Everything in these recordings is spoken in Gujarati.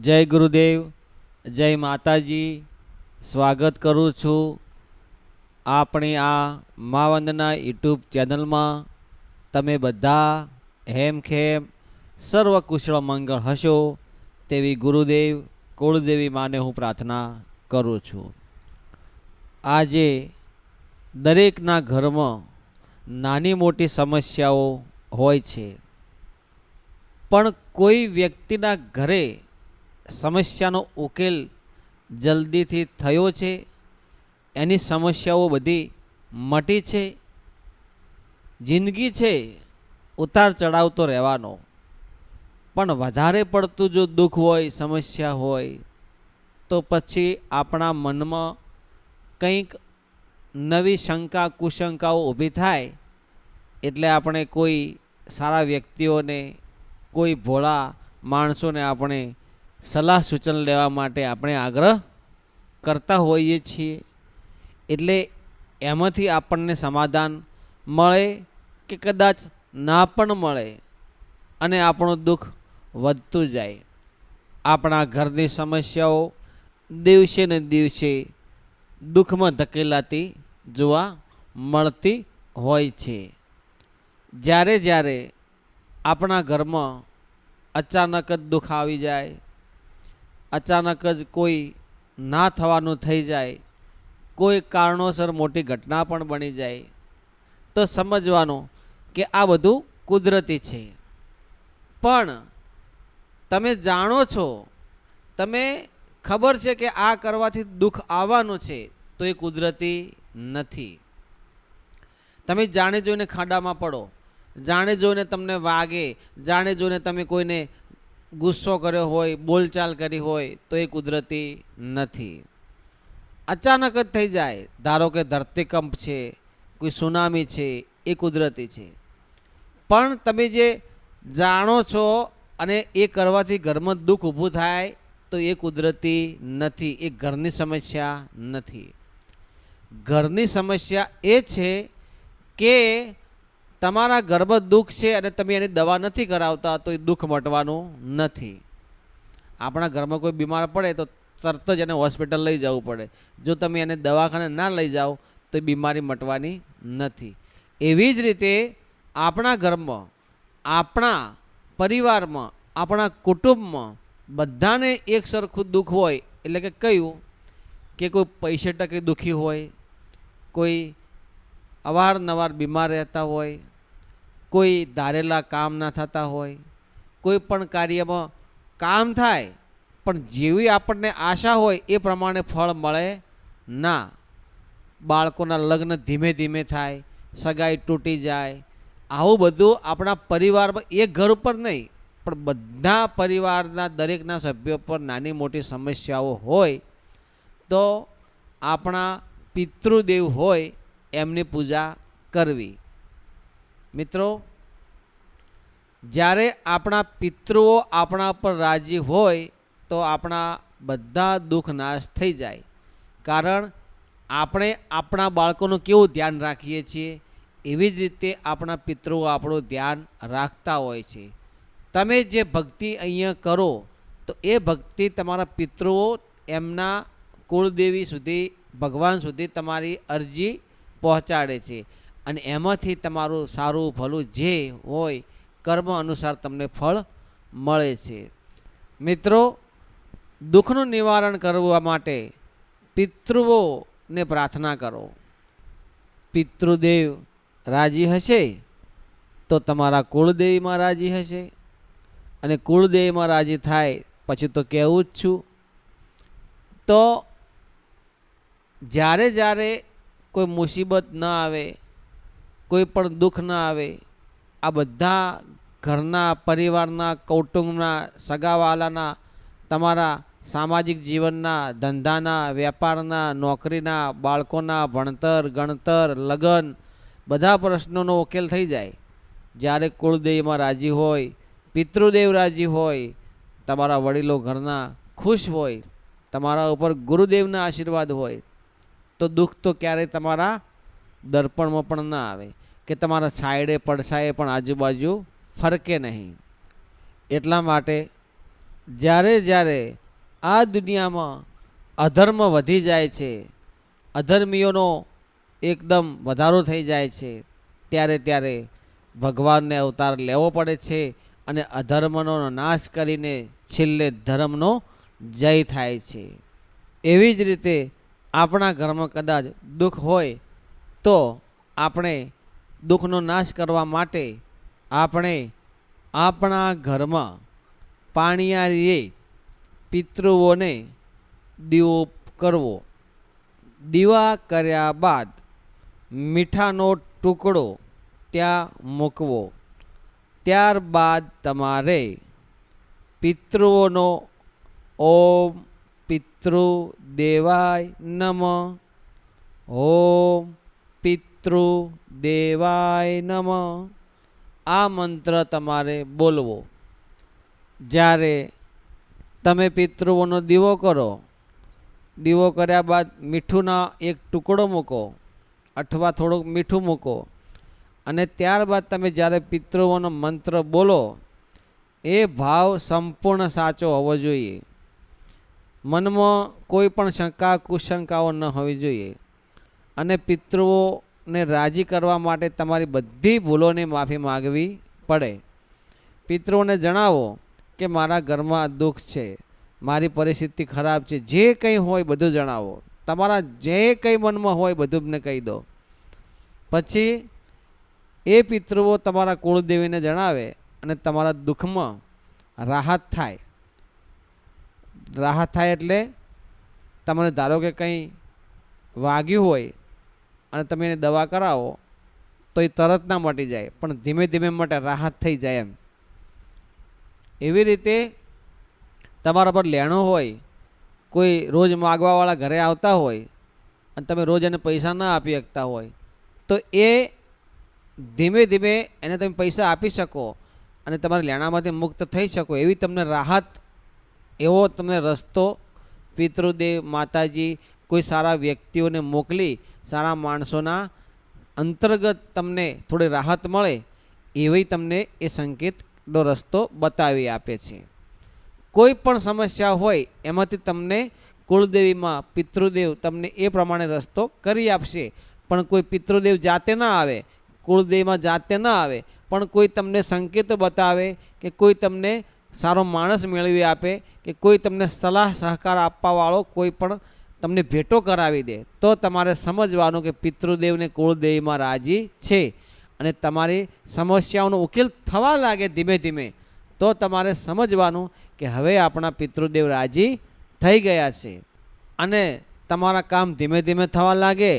જય ગુરુદેવ, જય માતાજી. સ્વાગત કરું છું આપણી આ મા વંદના યુટ્યુબ ચેનલમાં. તમે બધા હેમખેમ સર્વ કુશળ મંગળ હશો તેવી ગુરુદેવ, કુળદેવી માને હું પ્રાર્થના કરું છું. આજે દરેકના ઘરમાં નાની મોટી સમસ્યાઓ હોય છે. પણ કોઈ વ્યક્તિના ઘરે સમસ્યાનો ઉકેલ જલ્દીથી થયો છે. એની સમસ્યાઓ બધી મટી છે. જિંદગી છે, ઉતાર ચઢાવ તો રહેવાનો. પણ વધારે પડતું જો દુઃખ હોય, સમસ્યા હોય, તો પછી આપણા મનમાં કંઈક નવી શંકા, કુશંકાઓ ઊભી થાય. એટલે આપણે કોઈ સારા વ્યક્તિઓને, કોઈ ભોળા માણસોને આપણે સલાહ સૂચન લેવા માટે આપણે આગ્રહ કરતા હોઈએ છીએ. એટલે એમાંથી આપણને સમાધાન મળે કે કદાચ ના પણ મળે અને આપણું દુઃખ વધતું જાય. આપણા ઘરની સમસ્યાઓ દિવસે ને દિવસે દુઃખમાં ધકેલાતી જોવા મળતી હોય છે. જ્યારે જ્યારે આપણા ઘરમાં અચાનક જ દુઃખ આવી જાય અચાનક જ કોઈ ના થવાનું થઈ જાય, કોઈ કારણોસર મોટી ઘટના પણ બની જાય, તો સમજવાનું કે આ બધું કુદરતી છે. પણ તમે જાણો છો, તમે ખબર છે કે આ કરવાથી દુઃખ આવવાનું છે, તો એ કુદરતી નથી. તમે જાણે જોઈને ખાડામાં પડો, જાણે જોઈને તમને વાગે, જાણે જોઈને તમે કોઈને ગુસ્સો કર્યો હોય, બોલચાલ કરી હોય, તો એ કુદરતી નથી. અચાનક જ થઈ જાય, ધારો કે ધરતીકંપ છે, કોઈ સુનામી છે, એ કુદરતી છે. પણ તમે જે જાણો છો અને એ કરવાથી ઘરમાં દુઃખ ઊભું થાય, તો એ કુદરતી નથી, એ ઘરની સમસ્યા નથી. ઘરની સમસ્યા એ છે કે તમારા ગર્ભ દુઃખ છે અને તમે એની દવા નથી કરાવતા, તો એ દુઃખ મટવાનું નથી. આપણા ઘરમાં કોઈ બીમાર પડે તો તરત જ એને હોસ્પિટલ લઈ જવું પડે. જો તમે એને દવાખાને ના લઈ જાઓ, તો એ બીમારી મટવાની નથી. એવી જ રીતે આપણા ઘરમાં, આપણા પરિવારમાં, આપણા કુટુંબમાં બધાને એક સરખું દુઃખ હોય, એટલે કે કયું? કે કોઈ પૈસે ટકે દુઃખી હોય, કોઈ અવારનવાર બીમાર રહેતા હોય કોઈ ધારેલા કામ ના થતા હોય, કોઈ પણ કાર્યમાં કામ થાય, પણ જેવી આપણને આશા હોય એ પ્રમાણે ફળ મળે ના. બાળકોના લગ્ન ધીમે ધીમે થાય, સગાઈ તૂટી જાય, આવું બધું આપણા પરિવારમાં એક ઘર ઉપર નહીં, પણ બધા પરિવારના દરેકના સભ્યો પર નાની મોટી સમસ્યાઓ હોય, તો આપણા પિતૃદેવ હોય એમની પૂજા કરવી. મિત્રો, જ્યારે આપણા પિતૃઓ આપણા પર રાજી હોય, તો આપણા બધા દુઃખ નાશ થઈ જાય. કારણ, આપણે આપણા બાળકોનું કેવું ધ્યાન રાખીએ છીએ? એવી જ રીતે આપણા પિતૃઓ આપણું ધ્યાન રાખતા હોય છે. તમે જે ભક્તિ અહીંયા કરો, તો એ ભક્તિ તમારા પિતૃઓ એમના કુળદેવી સુધી, ભગવાન સુધી તમારી અરજી પહોંચાડે છે. અને એમાંથી તમારું સારું ભલું જે હોય, કર્મ અનુસાર તમને ફળ મળે છે. મિત્રો, દુઃખનું નિવારણ કરવા માટે પિતૃઓને પ્રાર્થના કરો. પિતૃદેવ રાજી હશે તો તમારા કુળદેવીમાં રાજી હશે અને કુળદેવીમાં રાજી થાય પછી તો કહેવું જ છું. તો જ્યારે જ્યારે કોઈ મુસીબત ન આવે કોઈ પણ દુઃખ ન આવે, આ બધા ઘરના પરિવારના, કૌટુંબના, સગાવાલાના, તમારા સામાજિક જીવનના, ધંધાના વેપારના નોકરીના, બાળકોના, ભણતર, ગણતર, લગ્ન, બધા પ્રશ્નોનો ઉકેલ થઈ જાય. જ્યારે કુળદેવીમાં રાજી હોય, પિતૃદેવ રાજી હોય, તમારા વડીલો ઘરના ખુશ હોય, તમારા ઉપર ગુરુદેવના આશીર્વાદ હોય, તો દુઃખ તો ક્યારેય તમારા દર્પણમાં પણ ના આવે, કે તમારા સાઈડે પડસાએ પણ આજુબાજુ ફરકે નહીં. એટલા માટે જ્યારે જ્યારે આ દુનિયામાં અધર્મ વધી જાય છે, અધર્મીઓનો એકદમ વધારો થઈ જાય છે, ત્યારે ત્યારે ભગવાનને અવતાર લેવો પડે છે અને અધર્મનો નાશ કરીને છેલ્લે ધર્મનો જય થાય છે. એવી જ રીતે આપણા ઘરમાં કદાચ દુઃખ હોય તો આપણે દુઃખનો નાશ કરવા માટે આપણે આપણા ઘરમાં પાણીયારીએ પિતૃઓને દીવો કરવો. દીવા કર્યા બાદ મીઠાનો ટુકડો ત્યાં મૂકવો. ત્યારબાદ તમારે પિતૃઓનો ઓમ પિતૃ દેવાય નમ. ઓમ પિતૃ દેવાય નમ. આ મંત્ર તમારે બોલવો. જ્યારે તમે પિતૃઓનો દીવો કરો, દીવો કર્યા બાદ મીઠુંના એક ટુકડો મૂકો અથવા થોડુંક મીઠું મૂકો અને ત્યારબાદ તમે જ્યારે પિતૃઓનો મંત્ર બોલો, એ ભાવ સંપૂર્ણ સાચો હોવો જોઈએ. મનમાં કોઈ પણ શંકા કુશંકાઓ ન હોવી જોઈએ અને પિતૃઓને રાજી કરવા માટે તમારી બધી ભૂલોની માફી માગવી પડે. પિતૃઓને જણાવો કે મારા ઘરમાં દુઃખ છે, મારી પરિસ્થિતિ ખરાબ છે, જે કંઈ હોય બધું જણાવો. તમારા જે કંઈ મનમાં હોય બધું મને કહી દો. પછી એ પિતૃઓ તમારા કુળદેવીને જણાવે અને તમારા દુઃખમાં રાહત થાય. રાહત થાય એટલે તમને ધારો કે કંઈ વાગ્યું હોય અને તમે એને દવા કરાવો, તો એ તરત ના મટી જાય, પણ ધીમે ધીમે માટે રાહત થઈ જાય એમ. એવી રીતે તમારા પર લેણો હોય, કોઈ રોજ માગવાવાળા ઘરે આવતા હોય, અને તમે રોજ એને પૈસા ના આપી શકતા હોય, તો એ ધીમે ધીમે એને તમે પૈસા આપી શકો અને તમારા લેણામાંથી મુક્ત થઈ શકો, એવી તમને રાહત, એવો તમને રસ્તો પિતૃદેવ, માતાજી કોઈ સારા વ્યક્તિઓને મોકલી, સારા માણસોના અંતર્ગત તમને થોડી રાહત મળે, એવી તમને એ સંકેતનો રસ્તો બતાવી આપે છે. કોઈ પણ સમસ્યા હોય, એમાંથી તમને કુળદેવીમાં પિતૃદેવ તમને એ પ્રમાણે રસ્તો કરી આપશે. પણ કોઈ પિતૃદેવ જાતે ના આવે, કુળદેવમાં જાતે ના આવે, પણ કોઈ તમને સંકેતો બતાવે કે કોઈ તમને સારો માણસ મેળવી આપે, કે કોઈ તમને સલાહ સહકાર આપવાવાળો કોઈ પણ તમને ભેટો કરાવી દે, તો તમારે સમજવાનું કે પિતૃદેવને કુળદેવીમાં રાજી છે અને તમારી સમસ્યાઓનો ઉકેલ થવા લાગે ધીમે ધીમે, તો તમારે સમજવાનું કે હવે આપણા પિતૃદેવ રાજી થઈ ગયા છે. અને તમારા કામ ધીમે ધીમે થવા લાગે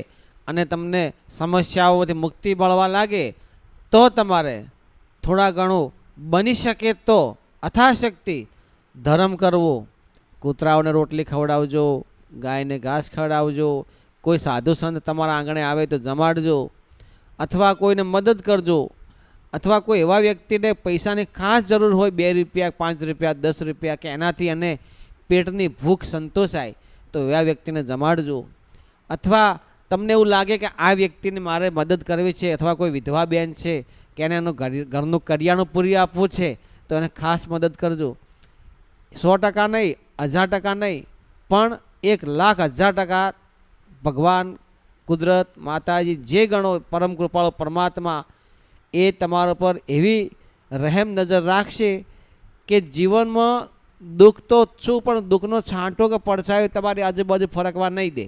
અને તમને સમસ્યાઓથી મુક્તિ મળવા લાગે, તો તમારે થોડા ઘણું બની શકે તો અથાશક્તિ, ધર્મ કરવો. કૂતરાઓને રોટલી ખવડાવજો ગાયને ઘાસ ખવડાવજો, કોઈ સાધુ સંત તમારા આંગણે આવે તો જમાડજો, અથવા કોઈને મદદ કરજો, અથવા કોઈ એવા વ્યક્તિને પૈસાની ખાસ જરૂર હોય બે રૂપિયા, પાંચ રૂપિયા, દસ રૂપિયા કે એનાથી એને પેટની ભૂખ સંતોષાય, તો એવા વ્યક્તિને જમાડજો. અથવા તમને એવું લાગે કે આ વ્યક્તિને મારે મદદ કરવી છે અથવા કોઈ વિધવા બેન છે કે એને એનું ઘર, ઘરનું કરિયાણું પૂરી આપવું છે, તો એને ખાસ મદદ કરજો. સો ટકા નહીં, હજાર ટકા નહીં, પણ એક લાખ હજાર ટકા ભગવાન, કુદરત, માતાજી જે ગણો પરમ કૃપાળો પરમાત્મા એ તમારા પર એવી રહેમ નજર રાખશે કે જીવનમાં દુઃખ તો છું, પણ દુઃખનો છાંટો કે પડછાયો તમારી આજુબાજુ ફરકવા નહીં દે.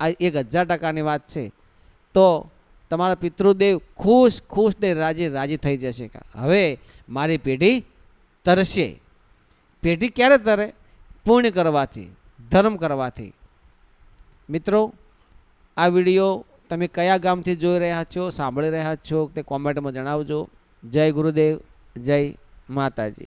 આ એક હજાર ટકાની વાત છે. તો તમારા પિતૃદેવ ખુશ ખુશ ને રાજી રાજી થઈ જશે હવે મારી પેઢી તરશે. પેઢી ક્યારે તરે? પૂર્ણ કરવાથી. ધર્મ કરવાથી. મિત્રો, આ વીડિયો તમે કયા ગામથી જોઈ રહ્યા છો, સાંભળી રહ્યા છો તે કોમેન્ટમાં જણાવજો. જય ગુરુદેવ, જય માતાજી.